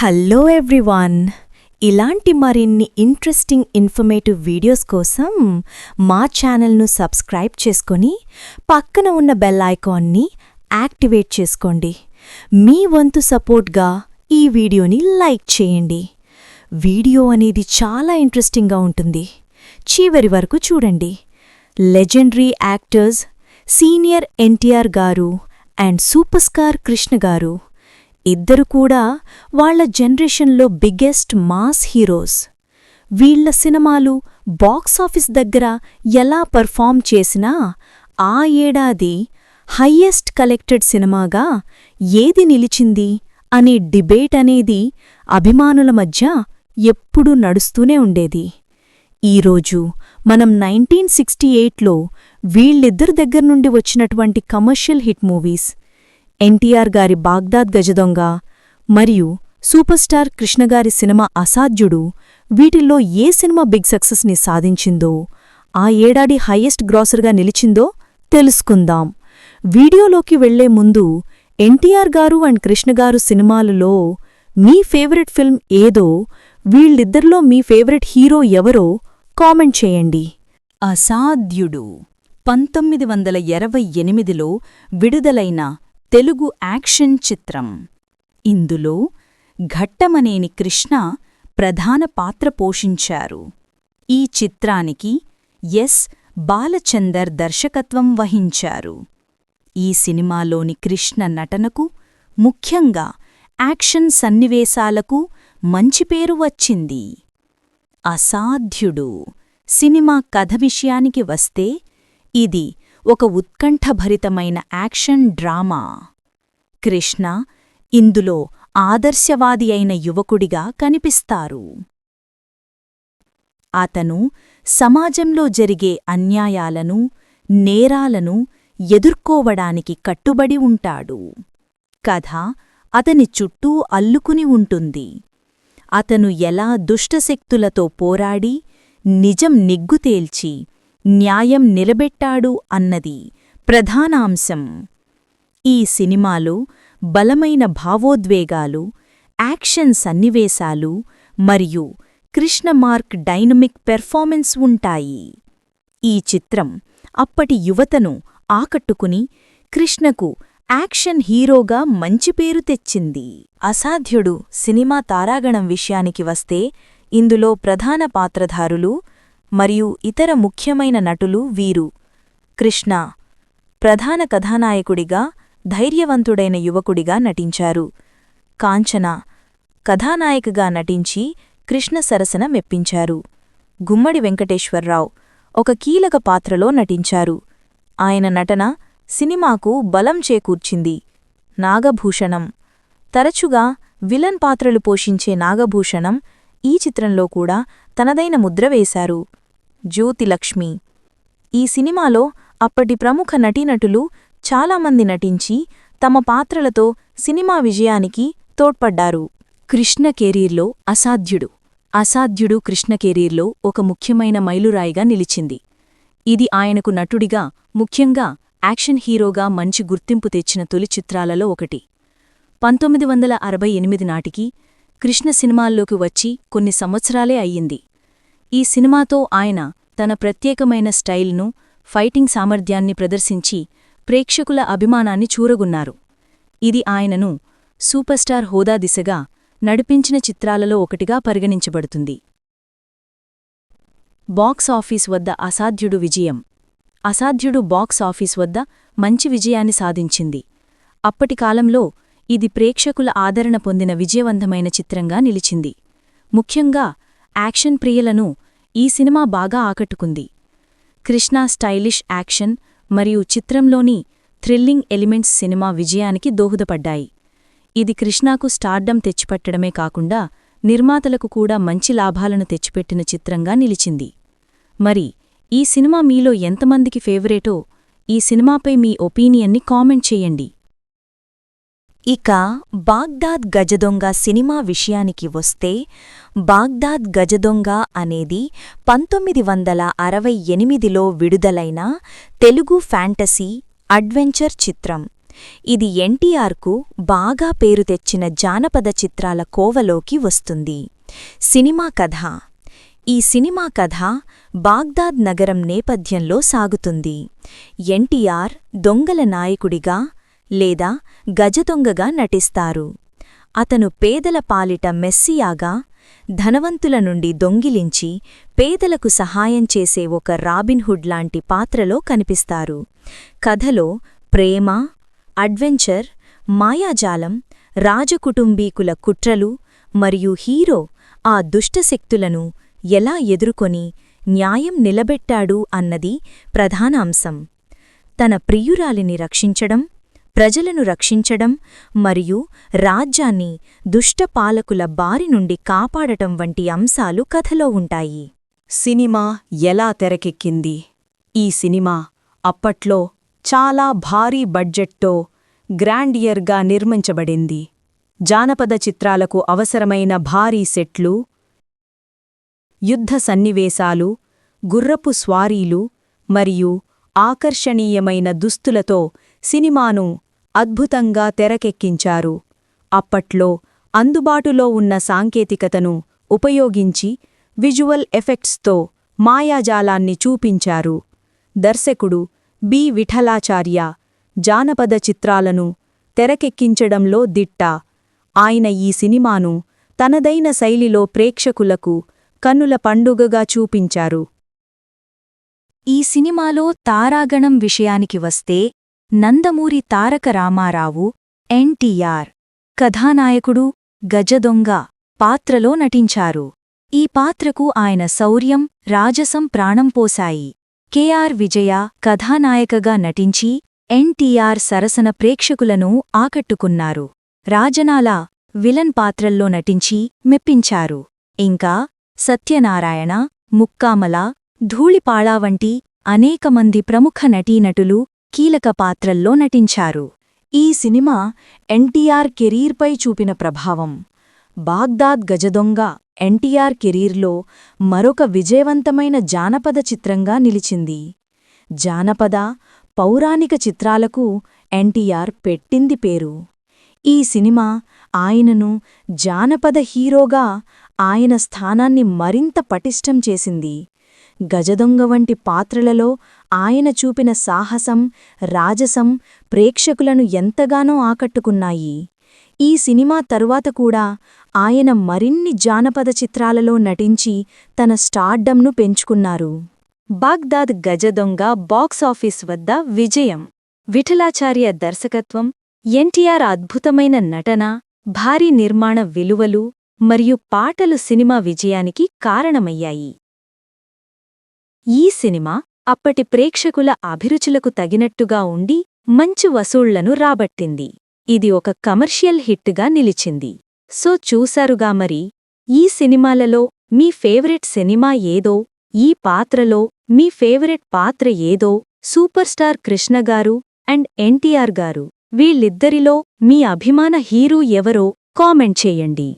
Hello everyone ఇలాంటి మరిన్ని interesting informative videos కోసం మా ఛానల్ను సబ్స్క్రైబ్ చేసుకొని పక్కన ఉన్న బెల్ ఐకాన్ని యాక్టివేట్ చేసుకోండి. మీ వంతు సపోర్ట్గా ఈ వీడియోని లైక్ చేయండి. వీడియో అనేది చాలా ఇంట్రెస్టింగ్గా ఉంటుంది. చివరి వరకు చూడండి. లెజెండరీ యాక్టర్స్ సీనియర్ ఎన్టీఆర్ గారు అండ్ సూపర్ స్టార్ కృష్ణ గారు ఇద్దరు కూడా వాళ్ళ జనరేషన్లో బిగ్గెస్ట్ మాస్ హీరోస్. వీళ్ళ సినిమాలు బాక్సాఫీస్ దగ్గర ఎలా పర్ఫామ్ చేసినా ఆ ఏడాది హయ్యెస్ట్ కలెక్టెడ్ సినిమాగా ఏది నిలిచింది అనే డిబేట్ అనేది అభిమానుల మధ్య ఎప్పుడూ నడుస్తూనే ఉండేది. ఈరోజు మనం నైన్టీన్ సిక్స్టీ ఎయిట్లో వీళ్ళిద్దరి దగ్గర్నుండి వచ్చినటువంటి కమర్షియల్ హిట్ మూవీస్ ఎన్టీఆర్ గారి బాగ్దాద్ గజదొంగ మరియు సూపర్ స్టార్ కృష్ణగారి సినిమా అసాధ్యుడు వీటిల్లో ఏ సినిమా బిగ్ సక్సెస్ని సాధించిందో ఆ ఏడాది హయ్యెస్ట్ గ్రాసర్గా నిలిచిందో తెలుసుకుందాం. వీడియోలోకి వెళ్ళే ముందు ఎన్టీఆర్ గారు అండ్ కృష్ణగారు సినిమాలలో మీ ఫేవరెట్ ఫిల్మ్ ఏదో వీళ్ళిద్దరిలో మీ ఫేవరెట్ హీరో ఎవరో కామెంట్ చేయండి. అసాధ్యుడు పంతొమ్మిది వందల ఎనభై ఎనిమిదిలో విడుదలైన తెలుగు యాక్షన్ చిత్రం. ఇందులో ఘట్టమనేని కృష్ణ ప్రధాన పాత్ర పోషించారు. ఈ చిత్రానికి ఎస్. బాలచందర్ దర్శకత్వం వహించారు. ఈ సినిమాలోని కృష్ణ నటనకు ముఖ్యంగా యాక్షన్ సన్నివేశాలకు మంచి పేరు వచ్చింది. అసాధ్యుడు. సినిమా కథ విషయానికి వస్తే ఇది ఒక ఉత్కంఠభరితమైన యాక్షన్ డ్రామా. కృష్ణ ఇందులో ఆదర్శవాది అయిన యువకుడిగా కనిపిస్తారు. అతను సమాజంలో జరిగే అన్యాయాలను నేరాలను ఎదుర్కోవడానికి కట్టుబడి ఉంటాడు. కథ అతని చుట్టూ అల్లుకుని ఉంటుంది. అతను ఎలా దుష్టశక్తులతో పోరాడి నిజం నిగ్గుతేల్చి న్యాయం నిలబెట్టాడు అన్నది ప్రధానాంశం. ఈ సినిమాలో బలమైన భావోద్వేగాలు యాక్షన్ సన్నివేశాలు మరియు కృష్ణమార్క్ డైనమిక్ పెర్ఫార్మెన్స్ ఉంటాయి. ఈ చిత్రం అప్పటి యువతను ఆకట్టుకుని కృష్ణకు యాక్షన్ హీరోగా మంచి పేరు తెచ్చింది. అసాధ్యుడు సినిమా తారాగణం విషయానికి వస్తే ఇందులో ప్రధాన పాత్రధారులు మరియు ఇతర ముఖ్యమైన నటులు వీరు. కృష్ణ ప్రధాన కథానాయకుడిగా ధైర్యవంతుడైన యువకుడిగా నటించారు. కాంచన కథానాయకగా నటించి కృష్ణ సరసన మెప్పించారు. గుమ్మడి వెంకటేశ్వరరావు ఒక కీలక పాత్రలో నటించారు. ఆయన నటన సినిమాకు బలం చేకూర్చింది. నాగభూషణం తరచుగా విలన్ పాత్రలు పోషించే నాగభూషణం ఈ చిత్రంలో కూడా తనదైన ముద్ర వేశారు. జ్యోతిలక్ష్మి. ఈ సినిమాలో అప్పటి ప్రముఖ నటీనటులు చాలామంది నటించి తమ పాత్రలతో సినిమా విజయానికి తోడ్పడ్డారు. కృష్ణ కెరీర్లో అసాధ్యుడు. అసాధ్యుడు కృష్ణ కెరీర్లో ఒక ముఖ్యమైన మైలురాయిగా నిలిచింది. ఇది ఆయనకు నటుడిగా ముఖ్యంగా యాక్షన్ హీరోగా మంచి గుర్తింపు తెచ్చిన తొలి చిత్రాలలో ఒకటి. పంతొమ్మిది వందల అరవై ఎనిమిది నాటికి కృష్ణ సినిమాల్లోకి వచ్చి కొన్ని సంవత్సరాలే అయ్యింది. ఈ సినిమాతో ఆయన తన ప్రత్యేకమైన స్టైల్ను ఫైటింగ్ సామర్థ్యాన్ని ప్రదర్శించి ప్రేక్షకుల అభిమానాన్ని చూరగున్నారు. ఇది ఆయనను సూపర్ స్టార్ హోదా దిశగా నడిపించిన చిత్రాలలో ఒకటిగా పరిగణించబడుతుంది. బాక్స్ ఆఫీస్ వద్ద అసాధ్యుడు విజయం. అసాధ్యుడు బాక్స్ ఆఫీస్ వద్ద మంచి విజయాన్ని సాధించింది. అప్పటి కాలంలో ఇది ప్రేక్షకుల ఆదరణ పొందిన విజయవంతమైన చిత్రంగా నిలిచింది. ముఖ్యంగా యాక్షన్ ప్రియులను ఈ సినిమా బాగా ఆకట్టుకుంది. కృష్ణా స్టైలిష్ యాక్షన్ మరియు చిత్రంలోని థ్రిల్లింగ్ ఎలిమెంట్స్ సినిమా విజయానికి దోహదపడ్డాయి. ఇది కృష్ణాకు స్టార్డం తెచ్చిపెట్టడమే కాకుండా నిర్మాతలకు కూడా మంచి లాభాలను తెచ్చిపెట్టిన చిత్రంగా నిలిచింది. మరి ఈ సినిమా మీలో ఎంతమందికి ఫేవరేటో ఈ సినిమాపై మీ ఒపీనియన్ని కామెంట్ చేయండి. ఇక బాగ్దాద్ గజదొంగ సినిమా విషయానికి వస్తే బాగ్దాద్ గజదొంగ అనేది పంతొమ్మిది వందల అరవై ఎనిమిదిలో విడుదలైన తెలుగు ఫ్యాంటసీ అడ్వెంచర్ చిత్రం. ఇది ఎన్టీఆర్కు బాగా పేరు తెచ్చిన జానపద చిత్రాల కోవలోకి వస్తుంది. సినిమా కథ. ఈ సినిమా కథ బాగ్దాద్ నగరం నేపథ్యంలో సాగుతుంది. ఎన్టీఆర్ దొంగల నాయకుడిగా లేదా గజదొంగగా నటిస్తారు. అతను పేదల పాలిట మెస్సియాగా ధనవంతుల నుండి దొంగిలించి పేదలకు సహాయం చేసే ఒక రాబిన్హుడ్ లాంటి పాత్రలో కనిపిస్తారు. కథలో ప్రేమ అడ్వెంచర్ మాయాజాలం రాజకుటుంబీకుల కుట్రలు మరియు హీరో ఆ దుష్టశక్తులను ఎలా ఎదుర్కొని న్యాయం నిలబెట్టాడు అన్నది ప్రధాన అంశం తన ప్రియురాలిని రక్షించడం ప్రజలను రక్షించడం మరియు రాజ్యాన్ని దుష్టపాలకుల బారి నుండి కాపాడటం వంటి అంశాలు కథలో ఉంటాయి. సినిమా ఎలా తెరకెక్కింది? ఈ సినిమా అప్పట్లో చాలా భారీ బడ్జెట్తో గ్రాండియర్గా నిర్మించబడింది. జానపద చిత్రాలకు అవసరమైన భారీ సెట్లు యుద్ధ సన్నివేశాలు గుర్రపు స్వారీలు మరియు ఆకర్షణీయమైన దుస్తులతో సినిమాను అద్భుతంగా తెరకెక్కించారు. అప్పట్లో అందుబాటులో ఉన్న సాంకేతికతను ఉపయోగించి విజువల్ ఎఫెక్ట్స్తో మాయాజాలాన్ని చూపించారు. దర్శకుడు బి. విఠలాచార్య జానపద చిత్రాలను తెరకెక్కించడంలో దిట్ట. ఆయన ఈ సినిమాను తనదైన శైలిలో ప్రేక్షకులకు కన్నుల పండుగగా చూపించారు. ఈ సినిమాలో తారాగణం విషయానికి వస్తే నందమూరి తారక రామారావు ఎన్టీఆర్ కథానాయకుడు గజదొంగ పాత్రలో నటించారు. ఈ పాత్రకు ఆయన శౌర్యం రాజసం ప్రాణం పోశాయి. కెఆర్ విజయ కథానాయకగా నటించి ఎన్టీఆర్ సరసన ప్రేక్షకులను ఆకట్టుకున్నారు. రాజనాల విలన్ పాత్రల్లో నటించి మెప్పించారు. ఇంకా సత్యనారాయణ ముక్కామల ధూళిపాళా వంటి అనేక మంది ప్రముఖ నటీనటులు కీలక పాత్రల్లో నటించారు. ఈ సినిమా ఎన్టీఆర్ కెరీర్పై చూపిన ప్రభావం. బాగ్దాద్ గజదొంగ ఎన్టీఆర్ కెరీర్లో మరొక విజయవంతమైన జానపద చిత్రంగా నిలిచింది. జానపద పౌరాణిక చిత్రాలకు ఎన్టీఆర్ పెట్టింది పేరు. ఈ సినిమా ఆయనను జానపద హీరోగా ఆయన స్థానాన్ని మరింత పటిష్టం చేసింది. గజదొంగ వంటి పాత్రలలో ఆయన చూపిన సాహసం రాజసం ప్రేక్షకులను ఎంతగానో ఆకట్టుకున్నాయి. ఈ సినిమా తరువాత కూడా ఆయన మరిన్ని జానపద చిత్రాలలో నటించి తన స్టార్డమ్ను పెంచుకున్నారు. బాగ్దాద్ గజదొంగ బాక్సాఫీస్ వద్ద విజయం. విఠలాచార్య దర్శకత్వం ఎన్టీఆర్ అద్భుతమైన నటన భారీ నిర్మాణ విలువలు మరియు పాటలు సినిమా విజయానికి కారణమయ్యాయి. ఈ సినిమా అప్పటి ప్రేక్షకుల అభిరుచులకు తగినట్టుగా ఉండి మంచి వసూళ్ళను రాబట్టింది. ఇది ఒక కమర్షియల్ హిట్గా నిలిచింది. సో చూశారుగా మరి ఈ సినిమాలలో మీ ఫేవరెట్ సినిమా ఏదో ఈ పాత్రలో మీ ఫేవరెట్ పాత్ర ఏదో సూపర్ స్టార్ కృష్ణగారు అండ్ ఎన్టీఆర్ గారు. వీళ్ళిద్దరిలో మీ అభిమాన హీరో ఎవరో కామెంట్ చేయండి.